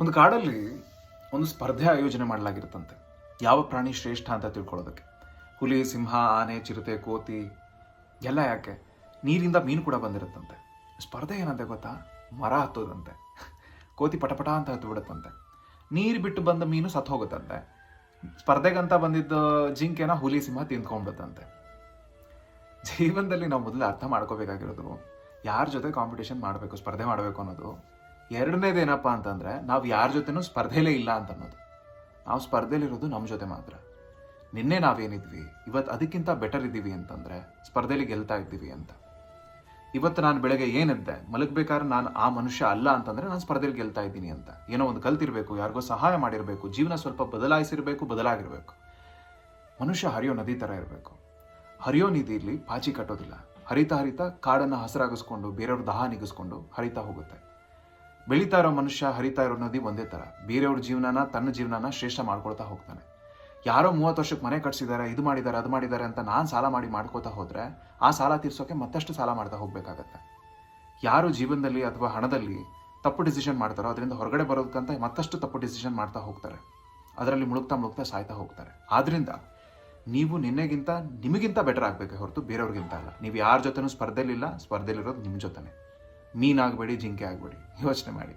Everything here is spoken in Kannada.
ಒಂದು ಕಾಡಲ್ಲಿ ಒಂದು ಸ್ಪರ್ಧೆ ಆಯೋಜನೆ ಮಾಡಲಾಗಿರುತ್ತಂತೆ. ಯಾವ ಪ್ರಾಣಿ ಶ್ರೇಷ್ಠ ಅಂತ ತಿಳ್ಕೊಳ್ಳೋದಕ್ಕೆ? ಹುಲಿ, ಸಿಂಹ, ಆನೆ, ಚಿರತೆ, ಕೋತಿ, ಎಲ್ಲ ಯಾಕೆ? ನೀರಿಂದ ಮೀನು ಕೂಡ ಬಂದಿರುತ್ತಂತೆ. ಸ್ಪರ್ಧೆ ಏನಂತೆ ಗೊತ್ತಾ? ಮರ ಹತ್ತೋದಂತೆ. ಕೋತಿ ಪಟಪಟ ಅಂತ ಹತ್ತು ಬಿಡುತ್ತಂತೆ. ನೀರು ಬಿಟ್ಟು ಬಂದ ಮೀನು ಸತ್ತು ಹೋಗುತ್ತಂತೆ. ಸ್ಪರ್ಧೆಗಂತ ಬಂದಿದ್ದ ಜಿಂಕೆನ ಹುಲಿ, ಸಿಂಹ ತಿಂದ್ಕೊಂಡ್ಬಿಡುತ್ತಂತೆ. ಜೀವನದಲ್ಲಿ ನಾವು ಮೊದಲು ಅರ್ಥ ಮಾಡ್ಕೋಬೇಕಾಗಿರೋದು, ಯಾರ ಜೊತೆ ಕಾಂಪಿಟೇಷನ್ ಮಾಡಬೇಕು, ಸ್ಪರ್ಧೆ ಮಾಡಬೇಕು ಅನ್ನೋದು. ಎರಡನೇದು ಏನಪ್ಪ ಅಂತಂದ್ರೆ, ನಾವು ಯಾರ ಜೊತೆನೂ ಸ್ಪರ್ಧೆಲೇ ಇಲ್ಲ ಅಂತ ಅನ್ನೋದು ನಾವು ಸ್ಪರ್ಧೆಲಿರೋದು ನಮ್ಮ ಜೊತೆ ಮಾತ್ರ. ನಿನ್ನೆ ನಾವೇನಿದ್ವಿ ಇವತ್ತು ಅದಕ್ಕಿಂತ ಬೆಟರ್ ಇದ್ದೀವಿ ಅಂತಂದ್ರೆ, ಸ್ಪರ್ಧೆಲಿ ಗೆಲ್ತಾ ಇದ್ದೀವಿ ಅಂತ. ಇವತ್ತು ನಾನು ಬೆಳಗ್ಗೆ ಏನಿದ್ದೆ, ಮಲಗಬೇಕಾದ್ರೆ ನಾನು ಆ ಮನುಷ್ಯ ಅಲ್ಲ ಅಂತಂದ್ರೆ ನಾನು ಸ್ಪರ್ಧೆಲಿ ಗೆಲ್ತಾ ಇದ್ದೀನಿ ಅಂತ. ಏನೋ ಒಂದು ಕಲ್ತಿರಬೇಕು, ಯಾರಿಗೋ ಸಹಾಯ ಮಾಡಿರಬೇಕು, ಜೀವನ ಸ್ವಲ್ಪ ಬದಲಾಯಿಸಿರ್ಬೇಕು, ಬದಲಾಗಿರಬೇಕು. ಮನುಷ್ಯ ಹರಿಯೋ ನದಿ ಥರ ಇರಬೇಕು. ಹರಿಯೋ ನದಿಯಲ್ಲಿ ಪಾಚಿ ಕಟ್ಟೋದಿಲ್ಲ. ಹರಿತಾ ಹರಿತಾ ಕಾಡನ್ನು ಹಸಿರಾಗಿಸ್ಕೊಂಡು, ಬೇರೆಯವ್ರ ದಹ ನಿಗಿಸ್ಕೊಂಡು ಹರಿತಾ ಹೋಗುತ್ತೆ. ಬೆಳೀತಾ ಇರೋ ಮನುಷ್ಯ, ಹರಿತಾ ಇರೋ ನದಿ ಒಂದೇ ಥರ ಬೇರೆಯವ್ರ ಜೀವನನ, ತನ್ನ ಜೀವನನ ಶ್ರೇಷ್ಠ ಮಾಡ್ಕೊಳ್ತಾ ಹೋಗ್ತಾನೆ. ಯಾರೋ ಮೂವತ್ತು ವರ್ಷಕ್ಕೆ ಮನೆ ಕಟ್ಸಿದ್ದಾರೆ, ಇದು ಮಾಡಿದ್ದಾರೆ, ಅದು ಮಾಡಿದ್ದಾರೆ ಅಂತ ನಾನು ಸಾಲ ಮಾಡಿ ಮಾಡ್ಕೋತಾ ಹೋದರೆ, ಆ ಸಾಲ ತೀರ್ಸೋಕೆ ಮತ್ತಷ್ಟು ಸಾಲ ಮಾಡ್ತಾ ಹೋಗಬೇಕಾಗತ್ತೆ. ಯಾರು ಜೀವನದಲ್ಲಿ ಅಥವಾ ಹಣದಲ್ಲಿ ತಪ್ಪು ಡಿಸಿಷನ್ ಮಾಡ್ತಾರೋ, ಅದರಿಂದ ಹೊರಗಡೆ ಬರೋದಕ್ಕಂತ ಮತ್ತಷ್ಟು ತಪ್ಪು ಡಿಸಿಷನ್ ಮಾಡ್ತಾ ಹೋಗ್ತಾರೆ. ಅದರಲ್ಲಿ ಮುಳುಗ್ತಾ ಮುಳುಗ್ತಾ ಸಾಯ್ತಾ ಹೋಗ್ತಾರೆ. ಆದ್ದರಿಂದ ನೀವು ನಿನ್ನೆಗಿಂತ, ನಿಮಗಿಂತ ಬೆಟರ್ ಆಗಬೇಕೆ ಹೊರತು ಬೇರೆಯವ್ರಿಗಿಂತ ಅಲ್ಲ. ನೀವು ಯಾರ ಜೊತೆನೂ ಸ್ಪರ್ಧೆಲಿಲ್ಲ ಸ್ಪರ್ಧೆಲಿರೋದು ನಿಮ್ಮ ಜೊತೆನೆ. ಮೀನಾಗಬೇಡಿ ಜಿಂಕೆ ಆಗಬೇಡಿ. ಯೋಚನೆ ಮಾಡಿ.